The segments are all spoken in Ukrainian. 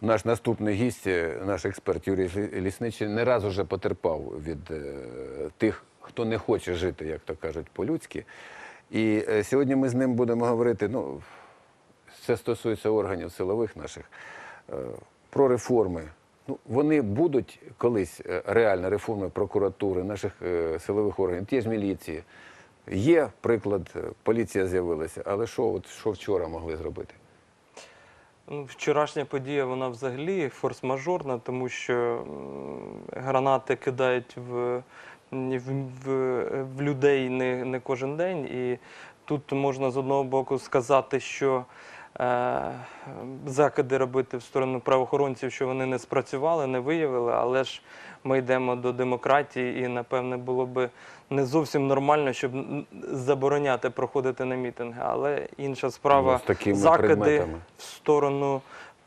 наш наступний гість, е, наш експерт Юрій Лісничий, не раз уже потерпав від е, тих, хто не хоче жити, як то кажуть, по-людськи. І е, сьогодні ми з ним будемо говорити. Ну, це стосується органів силових наших, про реформи. Ну, вони будуть колись реально реформи прокуратури, наших силових органів, ті ж міліції. Є приклад, поліція з'явилася, але що, от, що вчора могли зробити? Ну, Вчорашня подія вона взагалі форс-мажорна, тому що гранати кидають в, в, в, в людей не, не кожен день. І тут можна з одного боку сказати, що закиди робити в сторону правоохоронців, що вони не спрацювали, не виявили, але ж ми йдемо до демократії, і напевне було би не зовсім нормально, щоб забороняти проходити на мітинги. Але інша справа Ну, закиди предметами. в сторону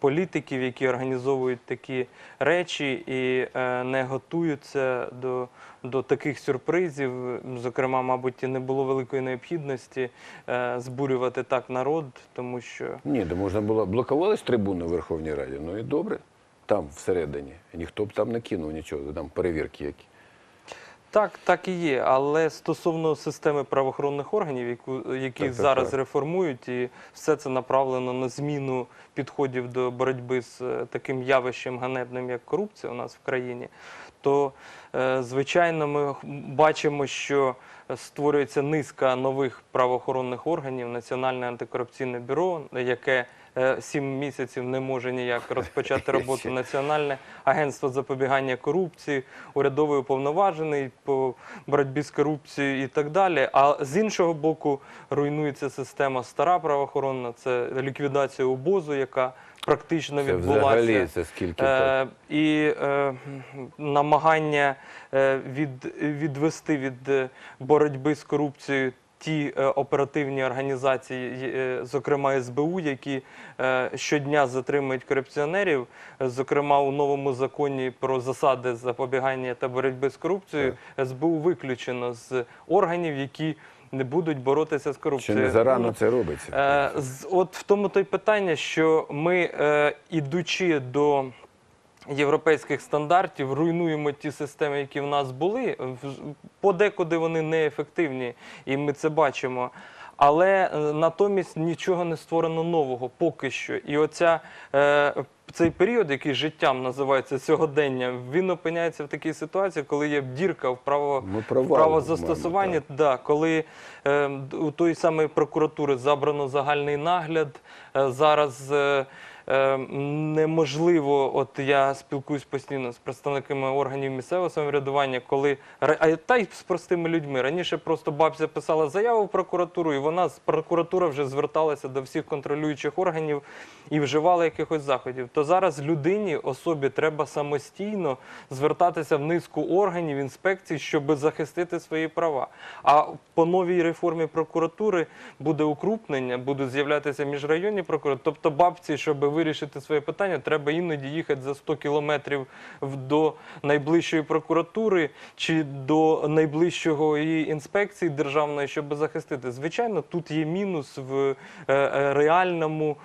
політиків, які організовують такі речі і е, не готуються до, до таких сюрпризів. Зокрема, мабуть, і не було великої необхідності е, збурювати так народ, тому що Ні, де можна було блокувались трибуни в Верховній Раді. Ну і добре, там всередині. Ніхто б там не кинув нічого, там перевірки які. Так, так і є. Але стосовно системи правоохоронних органів, яку, які Так, зараз так. реформують, і все це направлено на зміну підходів до боротьби з е, таким явищем ганебним, як корупція у нас в країні, то е, звичайно ми бачимо, що створюється низка нових правоохоронних органів, Національне антикорупційне бюро, яке сім місяців не може ніяк розпочати роботу. Національне агентство запобігання корупції, урядовий уповноважений по боротьбі з корупцією і так далі. А з іншого боку, руйнується система стара правоохоронна, це ліквідація УБОЗу, яка практично Це відбулася. взагалі це скільки Е, і е, намагання е, від, відвести від е, боротьби з корупцією ті е, оперативні організації, е, зокрема СБУ, які е, щодня затримують корупціонерів. Зокрема, у новому законі про засади запобігання та боротьби з корупцією СБУ виключено з органів, які не будуть боротися з Чи корупцією. не зарано Ну, це робиться? От в тому то й питання, що ми, ідучи до європейських стандартів, руйнуємо ті системи, які в нас були. Подекуди вони неефективні, і ми це бачимо. Але е, натомість нічого не створено нового поки що. І оця е, цей період, який життям називається сьогодення, він опиняється в такій ситуації, коли є дірка в право в правозастосуванні, да, коли е, у тої самої прокуратури забрано загальний нагляд, е, зараз е, неможливо, от я спілкуюсь постійно з представниками органів місцевого самоврядування, коли а та й з простими людьми. Раніше просто бабця писала заяву в прокуратуру, і вона з прокуратура вже зверталася до всіх контролюючих органів і вживала якихось заходів. То зараз людині особі треба самостійно звертатися в низку органів інспекцій, щоб захистити свої права. А по новій реформі прокуратури буде укрупнення, будуть з'являтися міжрайонні прокуратури. Тобто бабці, щоб вирішити своє питання, треба іноді їхати за 100 кілометрів до найближчої прокуратури чи до найближчого інспекції державної, щоб захистити. Звичайно, тут є мінус в е, е, реальному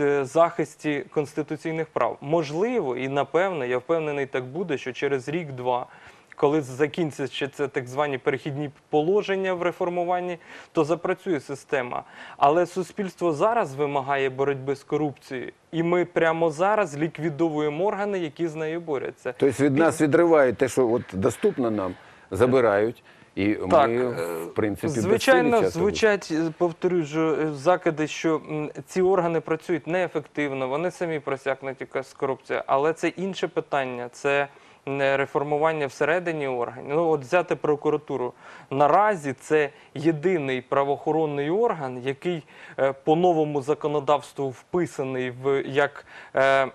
е, захисті конституційних прав. Можливо, і напевне, я впевнений, так буде, що через рік-два. Коли закінчаться це так звані перехідні положення в реформуванні, то запрацює система. Але суспільство зараз вимагає боротьби з корупцією, і ми прямо зараз ліквідовуємо органи, які з нею борються. Тобто від нас відривають те, що от доступно нам, забирають. І Так, ми, е, в принципі, Звичайно, звучать, е, повторюю, що, е, закиди, що ці органи працюють неефективно, вони самі просякнуті з корупцією, але це інше питання. Це реформування всередині органів. Ну, от взяти прокуратуру. Наразі це єдиний правоохоронний орган, який е, по новому законодавству вписаний в як е,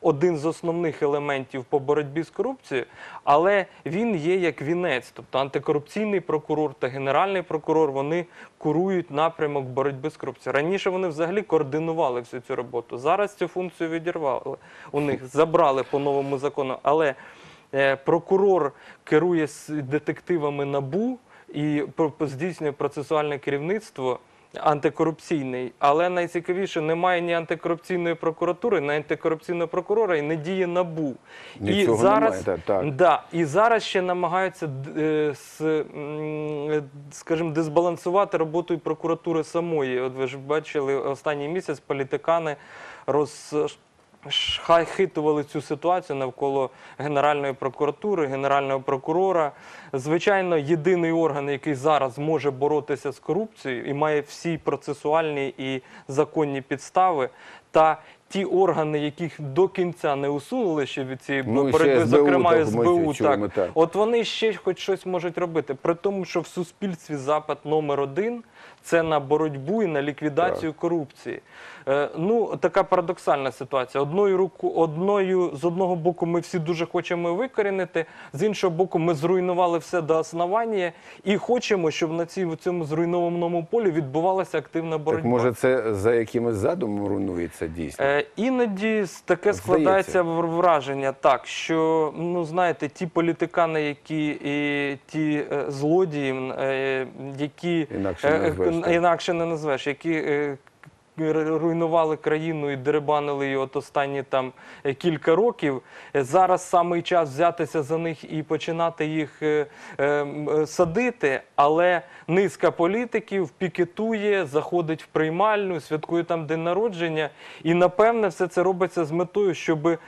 один з основних елементів по боротьбі з корупцією, але він є як вінець, тобто антикорупційний прокурор та генеральний прокурор вони курують напрямок боротьби з корупцією. Раніше вони взагалі координували всю цю роботу. Зараз цю функцію відірвали у них, забрали по новому закону. Але е, прокурор керує детективами набу і здійснює процесуальне керівництво. антикорупційний. Але найцікавіше, немає ні антикорупційної прокуратури, ні антикорупційного прокурора і не діє НАБУ. І зараз, немає, так. Да, і зараз ще намагаються е, е, скажімо, дисбалансувати роботу і прокуратури самої. От ви ж бачили останній місяць політикани роз. Хитували цю ситуацію навколо Генеральної прокуратури, Генерального прокурора. Звичайно, єдиний орган, який зараз може боротися з корупцією і має всі процесуальні і законні підстави, та ті органи, яких до кінця не усунули ще від цієї Ну, боротьби, СБУ, зокрема так, СБУ, чуємо, так, так. от вони ще хоч щось можуть робити. При тому, що в суспільстві запит номер один це на боротьбу і на ліквідацію корупції. Е, ну, така парадоксальна ситуація. Одною руку, одною з одного боку, ми всі дуже хочемо викорінити, з іншого боку, ми зруйнували все до основання і хочемо, щоб на цій в цьому зруйнованому полі відбувалася активна боротьба. Так може це за якимось задумом руйнується дійсно? Е, іноді таке Здається. складається враження, так що ну знаєте, ті політикани, які і ті е, злодії, е, які Інакше не е, назвеш, к- так. інакше не назвеш, які е, руйнували країну і дерибанили її от останні там е, кілька років. Е, Зараз самий час взятися за них і починати їх е, садити, але низка політиків пікетує, заходить в приймальню, святкує там день народження. І напевне все це робиться з метою, щоб е,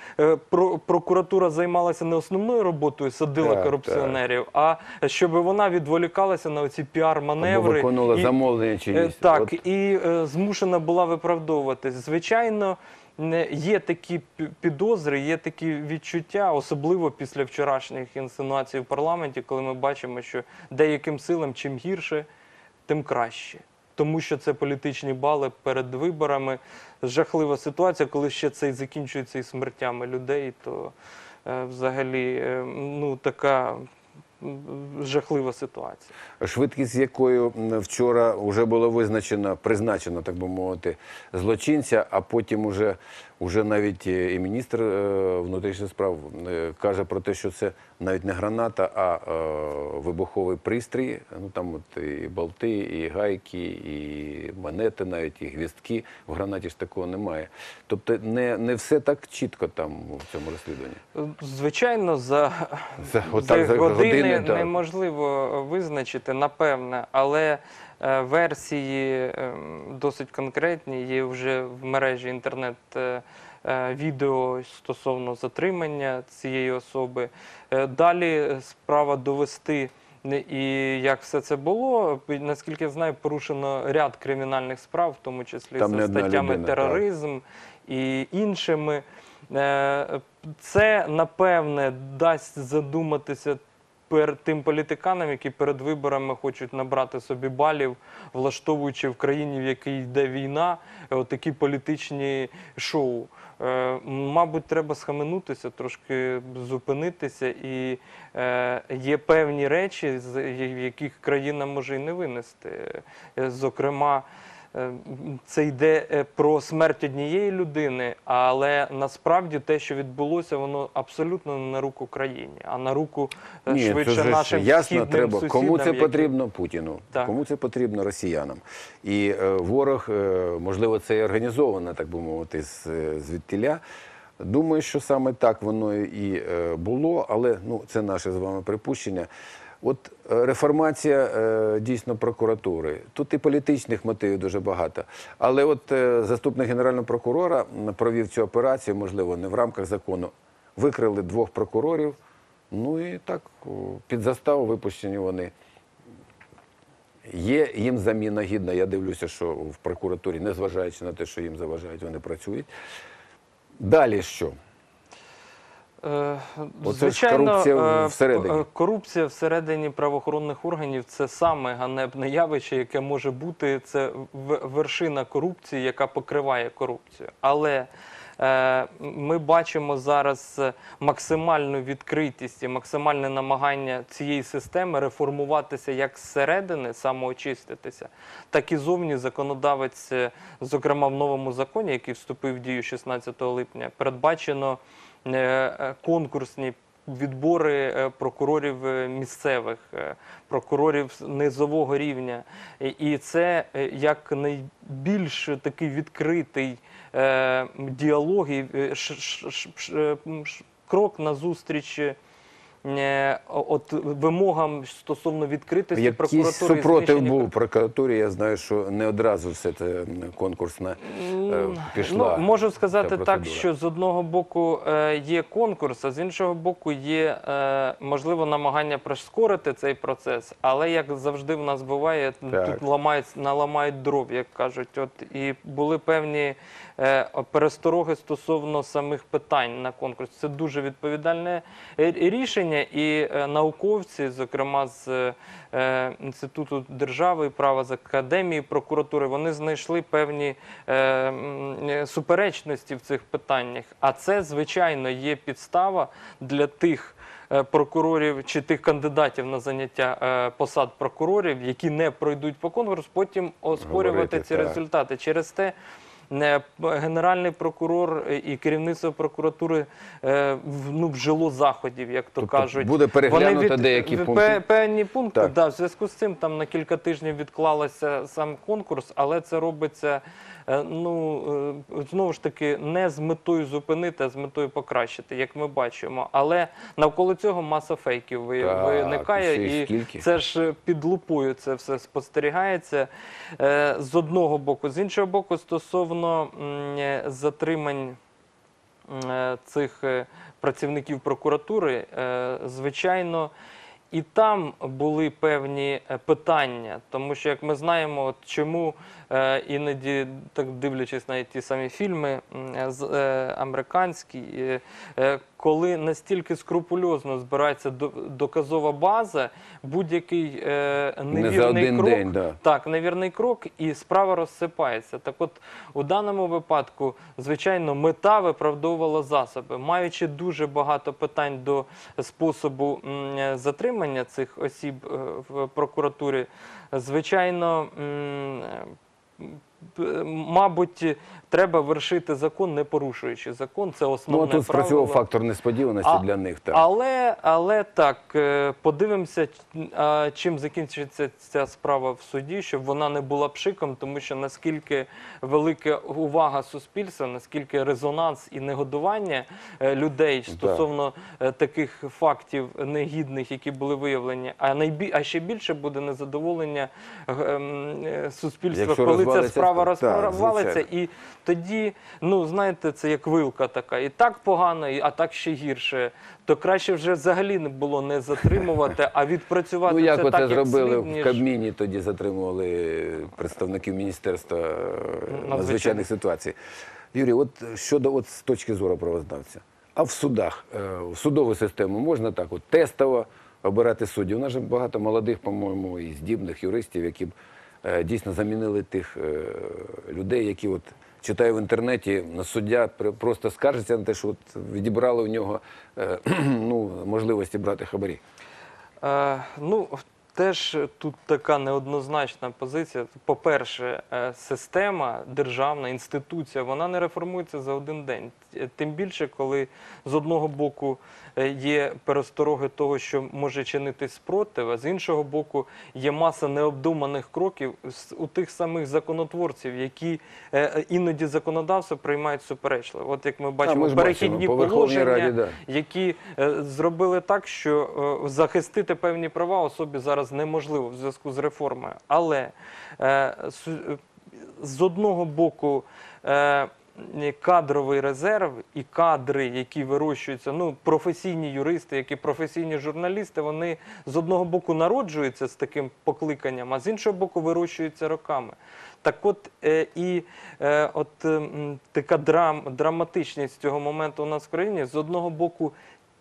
про- прокуратура займалася не основною роботою, садила Так, корупціонерів, а щоб вона відволікалася на оці піар-маневри. виконувала замовлення чиїсь? Так, От і е, змушена була виправдовуватись. Звичайно, є такі підозри, є такі відчуття, особливо після вчорашніх інсинуацій в парламенті, коли ми бачимо, що деяким силам чим гірше, тим краще. Тому що це політичні бали перед виборами. Жахлива ситуація, коли ще це і закінчується і смертями людей, то е, взагалі е, ну, така жахлива ситуація. швидкість, якою вчора вже було визначено, призначено, так би мовити, злочинця, а потім уже, уже навіть е, і міністр е, внутрішніх справ е, каже про те, що це навіть не граната, а вибуховий пристрій. Ну там от і болти, і гайки, і монети, навіть і гвіздки. В гранаті ж такого немає. Тобто не, не все так чітко там в цьому розслідуванні. Звичайно, за, За- отак, за години, години, неможливо визначити, напевне, але версії ем, досить конкретні. Є вже в мережі інтернет. е, е, Відео стосовно затримання цієї особи. Е, Далі справа довести і як все це було. Наскільки я знаю, порушено ряд кримінальних справ, в тому числі Там за статтями людина, так. і іншими. Е, Це напевне дасть задуматися перед тим політиканам, які перед виборами хочуть набрати собі балів, влаштовуючи в країні, в якій йде війна, е, такі політичні шоу. Е, Мабуть, треба схаменутися, трошки зупинитися, і е, є певні речі, в яких країна може і не винести. Зокрема, це йде е, про смерть однієї людини, але насправді те, що відбулося, воно абсолютно не на руку країні, а на руку е, Ні, швидше це ж нашим ясно треба. сусідам. Кому це які- потрібно Путіну? Так. Кому це потрібно росіянам? І е, ворог, е, можливо, це і організовано, так би мовити, з, е, звідтіля. Думаю, що саме так воно і е, було, але ну, це наше з вами припущення. От е, реформація е, дійсно прокуратури. Тут і політичних мотивів дуже багато. Але от е, заступник генерального прокурора провів цю операцію, можливо, не в рамках закону. Викрили двох прокурорів. Ну і так під заставу випущені вони. Є їм заміна гідна. Я дивлюся, що в прокуратурі, незважаючи на те, що їм заважають, вони працюють. Далі що? Е, Оце Звичайно, корупція е, всередині. е, Корупція всередині правоохоронних органів це саме ганебне явище, яке може бути. Це вершина корупції, яка покриває корупцію. Але е, ми бачимо зараз максимальну відкритість і максимальне намагання цієї системи реформуватися як зсередини, самоочиститися, так і зовні законодавець, зокрема в новому законі, який вступив в дію 16 липня, передбачено конкурсні відбори е, прокурорів е, місцевих, е, прокурорів низового рівня. І- це е, як найбільш такий відкритий е, діалог і е, е, крок назустріч е, от вимогам стосовно відкритості Якийсь прокуратури. супротив був прокуратурі. Я знаю, що не одразу все це м, конкурсна е, пішла. Ну, можу сказати так, що з одного боку е, є конкурс, а з іншого боку є е, можливо намагання прискорити цей процес. Але як завжди в нас буває, Так. тут ламають, наламають дров, як кажуть. От і були певні е, перестороги стосовно самих питань на конкурс. Це дуже відповідальне е, рішення, і е, науковці, зокрема з е, інституту держави і права з академії прокуратури, вони знайшли певні е, е, суперечності в цих питаннях. А це, звичайно, є підстава для тих. е, Прокурорів чи тих кандидатів на заняття е, посад прокурорів, які не пройдуть по конкурсу, потім оспорювати Говорити, ці так. результати. Через те е, генеральний прокурор е, і керівництво прокуратури е, ну, вжило заходів, як то Тобто кажуть. буде переглянуто Вони деякі пункти? Певні пункти, Так. да, в зв'язку з цим там на кілька тижнів відклалося сам конкурс, але це робиться ну, е, знову ж таки не з метою зупинити, а з метою покращити, як ми бачимо. Але навколо цього маса фейків виникає, і скільки? це ж е, під лупою це все спостерігається е, з одного боку. З іншого боку, стосовно е, затримань е, цих е, працівників прокуратури, е, звичайно, і там були певні е, питання, тому що, як ми знаємо, от чому е, іноді, так дивлячись на ті самі фільми е, американські, коли настільки скрупульозно збирається до- доказова база, будь-який Не невірний крок, день, да. так, невірний крок, і справа розсипається. Так от, у даному випадку, звичайно, мета виправдовувала засоби. Маючи дуже багато питань до способу е, затримання цих осіб е, в прокуратурі, звичайно, мабуть, треба вершити закон, не порушуючи закон. Це Ну, основне а тут спрацював фактор несподіваності А- для них. Так. Але, але так, е, подивимося, чим закінчиться ця справа в суді, щоб вона не була пшиком, тому що наскільки велика увага суспільства, наскільки резонанс і негодування е, людей стосовно е, таких фактів негідних, які були виявлені, а найбі... а ще більше буде незадоволення е, м, е, суспільства, Якщо коли ця справа справа. Так, І тоді, ну знаєте, це як вилка така. І так погано, і- а так ще гірше. То краще вже взагалі не було не затримувати, а відпрацювати Ну, як це оце так, зробили як в слід, ніж... Кабміні, тоді затримували представників Міністерства е, надзвичайних ситуацій. Юрій, от щодо от з точки зору правознавця, а в судах, е, в судову систему можна так от тестово обирати суддів? У нас же багато молодих, по-моєму, і здібних юристів, які б дійсно замінили тих е, людей, які от читаю в інтернеті, суддя просто скаржиться на те, що от відібрали у нього е, ну, можливості брати хабарі. Е, ну, теж тут така неоднозначна позиція. По-перше, е, система, державна інституція, вона не реформується за один день. Т- Тим більше, коли з одного боку е, є перестороги того, що може чинити спротив, а з іншого боку є маса необдуманих кроків у тих самих законотворців, які е, е, іноді законодавство приймають суперечливо. От як ми бачимо, ми ж бачимо, перехідні по положення, Раді, да. які е, зробили так, що е, захистити певні права особі зараз неможливо в зв'язку з реформою. Але е, е, з одного боку. Е, Кадровий резерв і кадри, які вирощуються, ну професійні юристи, які професійні журналісти, вони з одного боку народжуються з таким покликанням, а з іншого боку вирощуються роками. Так от е, і е, от така драм, драматичність цього моменту у нас в країні з одного боку.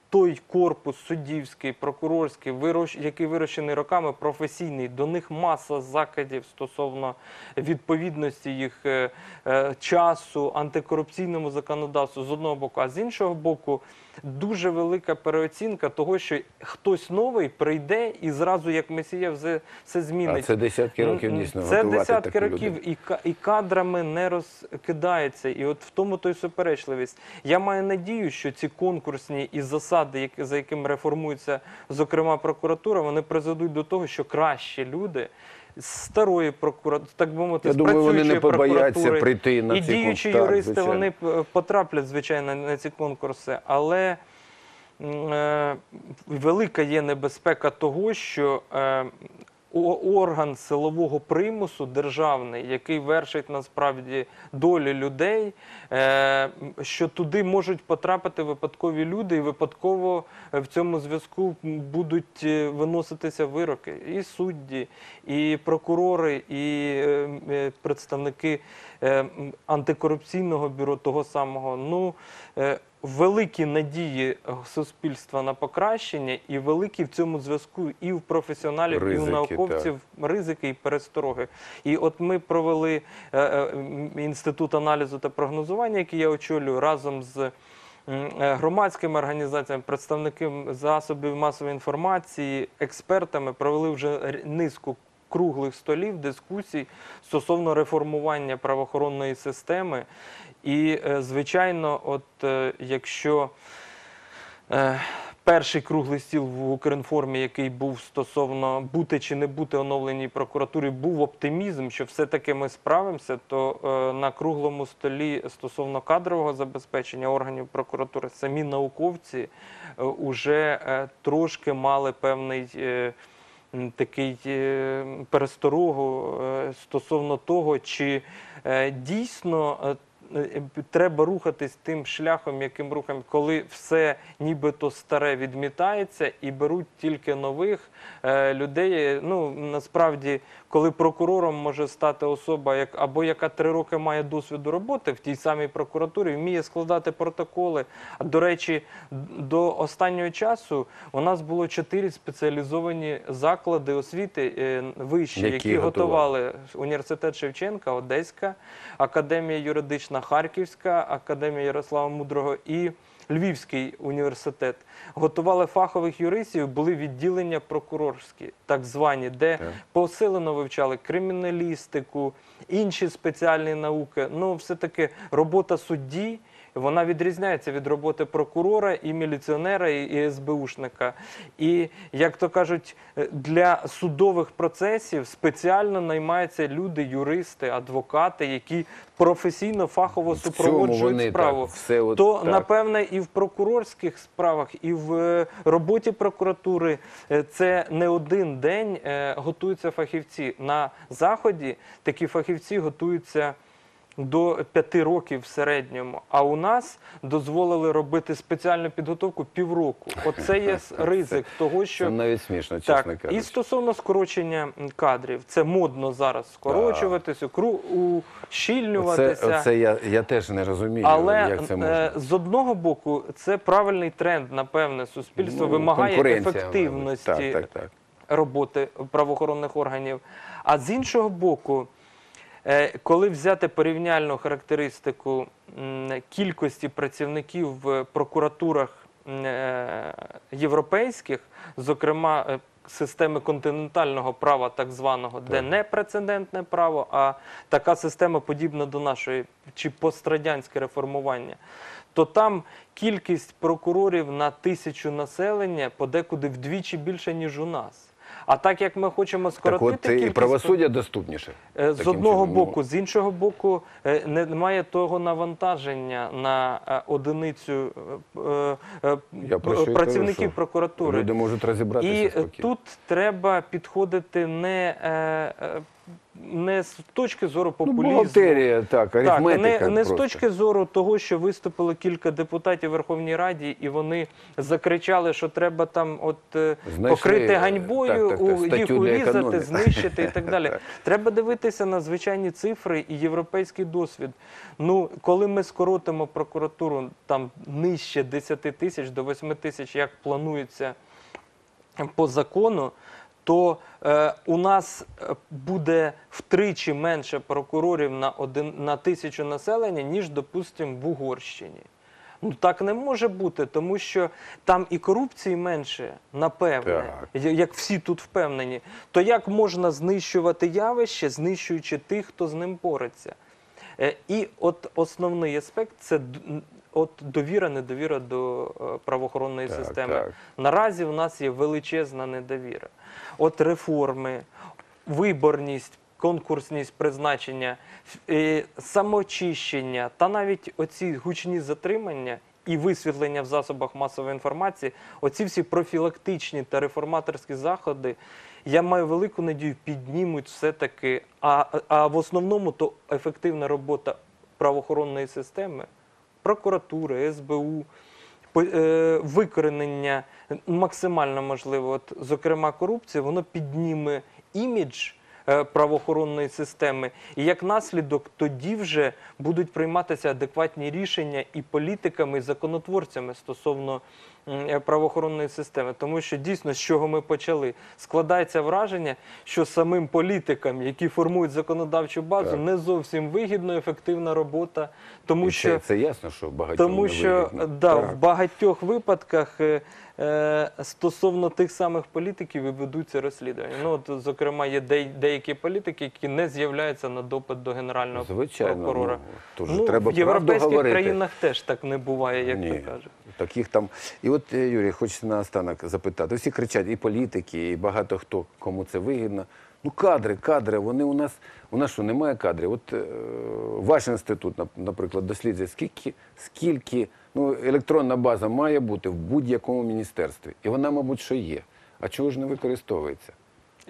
Той корпус суддівський, прокурорський, який вирощений роками, професійний, до них маса закидів стосовно відповідності їх е, е, часу, антикорупційному законодавству з одного боку, а з іншого боку, дуже велика переоцінка того, що хтось новий прийде і зразу, як месія, все, змінить. А це десятки років дійсно Це десятки років і, і кадрами не розкидається. І от в тому той суперечливість. Я маю надію, що ці конкурсні і засади. Засади, за якими реформується, зокрема, прокуратура, вони призведуть до того, що кращі люди з старої прокуратури, так би мовити, Я з думаю, вони не працюючої побояться прокуратури, прийти на і ці діючі контакт, юристи звичайно. вони потраплять, звичайно, на ці конкурси, але е, велика є небезпека того, що е, орган силового примусу державний, який вершить насправді долі людей, е, що туди можуть потрапити випадкові люди, і випадково е, в цьому зв'язку будуть е, виноситися вироки і судді, і прокурори, і представники антикорупційного бюро того самого. Ну великі надії суспільства на покращення, і великі в цьому зв'язку і в професіоналів, і Ризики, у науковців ризики і перестороги. І от ми провели е, е, інститут аналізу та прогнозування, який я очолюю разом з е, громадськими організаціями, представниками засобів масової інформації, експертами провели вже низку круглих столів, дискусій стосовно реформування правоохоронної системи. І, е, звичайно, от е, якщо Е, Перший круглий стіл в Укрінформі, який був стосовно бути чи не бути оновленій прокуратурі, був оптимізм, що все-таки ми справимося, то на круглому столі стосовно кадрового забезпечення органів прокуратури самі науковці е, уже е, трошки мали певний такий пересторогу стосовно того, чи дійсно. Е, е, Треба рухатись тим шляхом, яким рухаємо, коли все нібито старе відмітається і беруть тільки нових е, людей. Ну насправді, коли прокурором може стати особа, як або яка три роки має досвіду роботи в тій самій прокуратурі, вміє складати протоколи. До речі, до останнього часу у нас було чотири спеціалізовані заклади освіти е, вищі, Які готували університет Шевченка, Одеська, Академія юридична Харківська, Академія Ярослава Мудрого і Львівський університет. Готували фахових юристів, були відділення прокурорські, так звані, де Так. посилено вивчали криміналістику, інші спеціальні науки. Ну, все-таки робота судді. Вона відрізняється від роботи прокурора і міліціонера, і, СБУшника. І, як то кажуть, е, для судових процесів спеціально наймаються люди, юристи, адвокати, які професійно, фахово супроводжують справу. так, все от То, так. напевне, і в прокурорських справах, і в е, роботі прокуратури е, це не один день готуються фахівці. На заході такі фахівці готуються. До п'яти років в середньому, а у нас дозволили робити спеціальну підготовку півроку. Оце є ризик того, що Це навіть смішно, чесно так, і стосовно скорочення кадрів, це модно зараз скорочуватися, кру ущільнюватися. Оце, оце я, я теж не розумію, Але як це е, можна. з одного боку, це правильний тренд, напевне, суспільство Ну, вимагає ефективності. Так, так, так. роботи правоохоронних органів. А з іншого боку, коли взяти порівняльну характеристику кількості працівників в прокуратурах е, європейських, зокрема е, системи континентального права, так званого, де не прецедентне право, а така система подібна до нашої чи пострадянське реформування, то там кількість прокурорів на тисячу населення подекуди вдвічі більше, ніж у нас. А так як ми хочемо Так скоротити от і правосуддя доступніше. Е, З одного чином. Боку, з іншого боку, е, немає того навантаження на е, одиницю Я про кажу, працівників прокуратури. Люди можуть розібратися І спокійно. тут треба підходити не, не з точки зору ну, популізму. бухгалтерія, так, Так, не, не з точки зору того, що виступило кілька депутатів Верховній Раді, і вони закричали, що треба там от е, Знайшли, покрити е, ганьбою, так, так, так, їх урізати, знищити і так далі. Так. Треба дивитися на звичайні цифри і європейський досвід. Ну, коли ми скоротимо прокуратуру там нижче 10 тисяч до 8 тисяч, як планується по закону, то е, у нас е, буде втричі менше прокурорів на, один, на тисячу населення, ніж, допустимо, в Угорщині. Ну так не може бути, тому що там і корупції менше, напевне, Так. як всі тут впевнені. То як можна знищувати явище, знищуючи тих, хто з ним бореться? Е, І от основний аспект це от довіра, недовіра до е, правоохоронної Так, системи. так. Наразі в нас є величезна недовіра. От реформи, виборність, конкурсність призначення, е, самоочищення та навіть оці гучні затримання і висвітлення в засобах масової інформації, оці всі профілактичні та реформаторські заходи, я маю велику надію, піднімуть все-таки. А, а в основному то ефективна робота правоохоронної системи, прокуратури, СБУ, е, викоренення максимально можливо, от, зокрема корупції, воно підніме імідж правоохоронної системи. І як наслідок, тоді вже будуть прийматися адекватні рішення і політиками, і законотворцями стосовно е, правоохоронної системи. Тому що дійсно, з чого ми почали, складається враження, що самим політикам, які формують законодавчу базу, Так. не зовсім вигідно, ефективна робота, тому І що це, це ясно, що багатьом тому не що да, Так. в багатьох випадках е, е, стосовно тих самих політиків і ведуться розслідування. Ну, от, зокрема, є де, деякі політики, які не з'являються на допит до генерального Звичайно, прокурора. ну, ну, треба в європейських говорити. країнах теж так не буває, як Ні, то кажуть. Таких там. І от, е, Юрій, хочеться наостанок запитати. Всі кричать, і політики, і багато хто, кому це вигідно. Ну, кадри, кадри, вони у нас, у нас що, немає кадрів? От е, ваш інститут, нап- наприклад, досліджує, скільки, скільки ну, електронна база має бути в будь-якому міністерстві. І вона, мабуть, що є. А чого ж не використовується?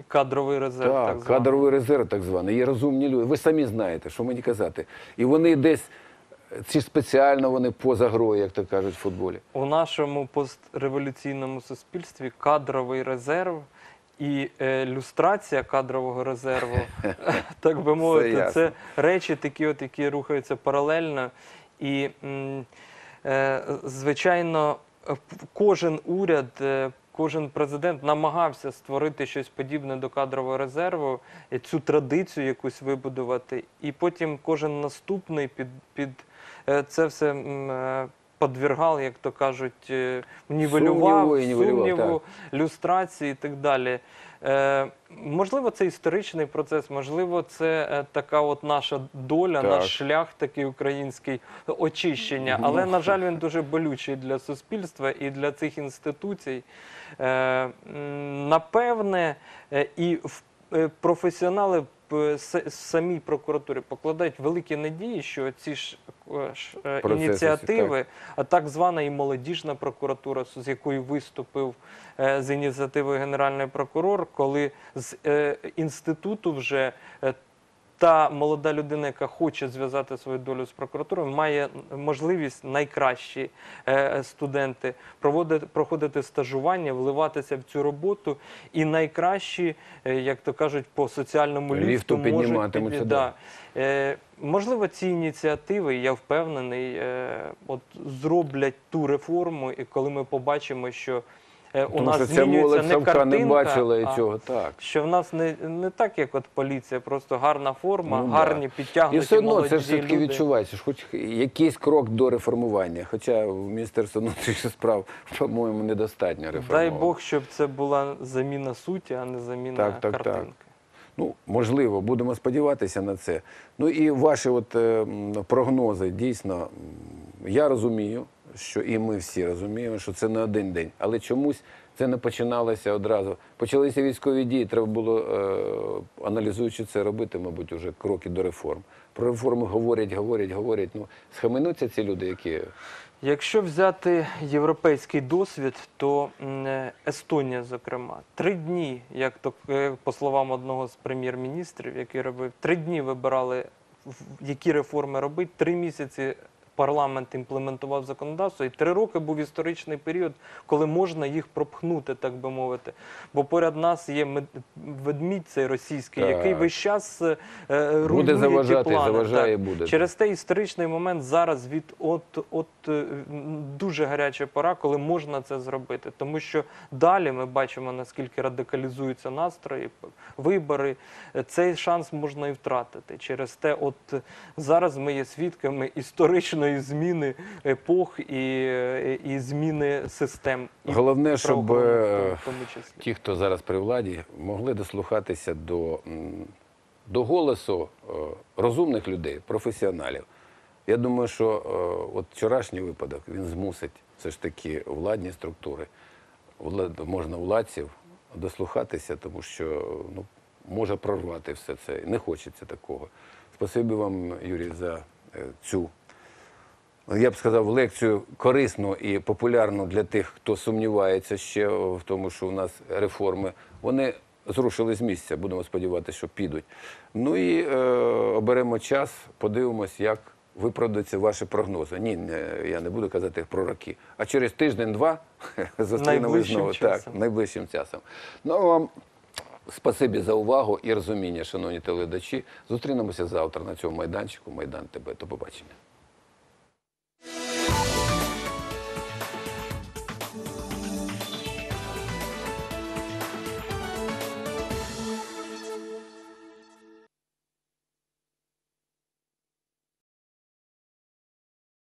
Кадровий резерв, так, Так, званий. кадровий резерв, так званий. Є розумні люди. Ви самі знаєте, що мені казати. І вони десь, чи спеціально вони поза грою, як то кажуть в футболі. У нашому постреволюційному суспільстві кадровий резерв і е, люстрація кадрового резерву, так би мовити, це речі такі, от, які рухаються паралельно. І, м, звичайно, е, кожен уряд, е, кожен президент намагався створити щось подібне до кадрового резерву, е, цю традицію якусь вибудувати, і потім кожен наступний під, під е, це все е, як то кажуть, е, нівелював, Сумніву сумніву, люстрації і так далі. Е, можливо, це історичний процес, можливо, це е, така от наша доля, Так. наш шлях такий український очищення. Але, на жаль, він дуже болючий для суспільства і для цих інституцій. Е, напевне, і професіонали самій прокуратурі покладають великі надії, що ці ж е, е, Процеси, ініціативи, а так звана і молодіжна прокуратура, з якою виступив е, з ініціативою генеральний прокурор, коли з е, інституту вже е, та молода людина, яка хоче зв'язати свою долю з прокуратурою, має можливість найкращі е, студенти проводити, проходити стажування, вливатися в цю роботу, і найкращі, е, як то кажуть, по соціальному Ліфту ліфту можуть да. Е, можливо, ці ініціативи, я впевнений, от зроблять ту реформу, і коли ми побачимо, що у Тому нас що ця змінюється не Савка картинка, не бачила і а цього. Так. що в нас не, не так, як от поліція, просто гарна форма, Ну, да. гарні І все одно молоді це ж все-таки люди. відчувається, хоч якийсь крок до реформування. Хоча в Міністерстві внутрішніх справ, по-моєму, недостатньо реформувати. Дай Бог, щоб це була заміна суті, а не заміна Так, так, так. картинки. Ну, можливо, будемо сподіватися на це. Ну і ваші от, е, м, прогнози, дійсно, м, я розумію, що і ми всі розуміємо, що це не один день. Але чомусь це не починалося одразу. Почалися військові дії, треба було, е, аналізуючи це, робити, мабуть, уже кроки до реформ. Про реформи говорять, говорять, говорять. Ну, схаменуться ці люди, які. Якщо взяти європейський досвід, то е, Естонія, зокрема, три дні, як то е, по словам одного з прем'єр-міністрів, який робив, три дні вибирали, які реформи робити, три місяці. Парламент імплементував законодавство, і три роки був історичний період, коли можна їх пропхнути, так би мовити. Бо поряд нас є ведмідь цей російський, Так. який весь час е, е, руйнує Буде ті заважати, плани. заважає, Так. буде. Через те історичний момент зараз від от, от е, дуже гаряча пора, коли можна це зробити. Тому що далі ми бачимо, наскільки радикалізуються настрої, вибори. Цей шанс можна і втратити. Через те, от зараз ми є свідками історичної зміни епох і, і зміни систем. І Головне, щоб е, ті, хто зараз при владі, могли дослухатися до, до голосу е, розумних людей, професіоналів. Я думаю, що е, от вчорашній випадок він змусить все ж таки владні структури, влад, можна владців дослухатися, тому що ну, може прорвати все це. Не хочеться такого. Спасибі вам, Юрій, за цю я б сказав, лекцію корисну і популярну для тих, хто сумнівається ще в тому, що у нас реформи. Вони зрушили з місця, будемо сподіватися, що підуть. Ну і е, оберемо час, подивимось, як виправдаються ваші прогнози. Ні, не, я не буду казати про роки. А через тиждень-два зустрінемось знову. часом. Так, найближчим часом. Ну вам спасибі за увагу і розуміння, шановні телеглядачі. Зустрінемося завтра на цьому майданчику. Майдан ТБ. До побачення.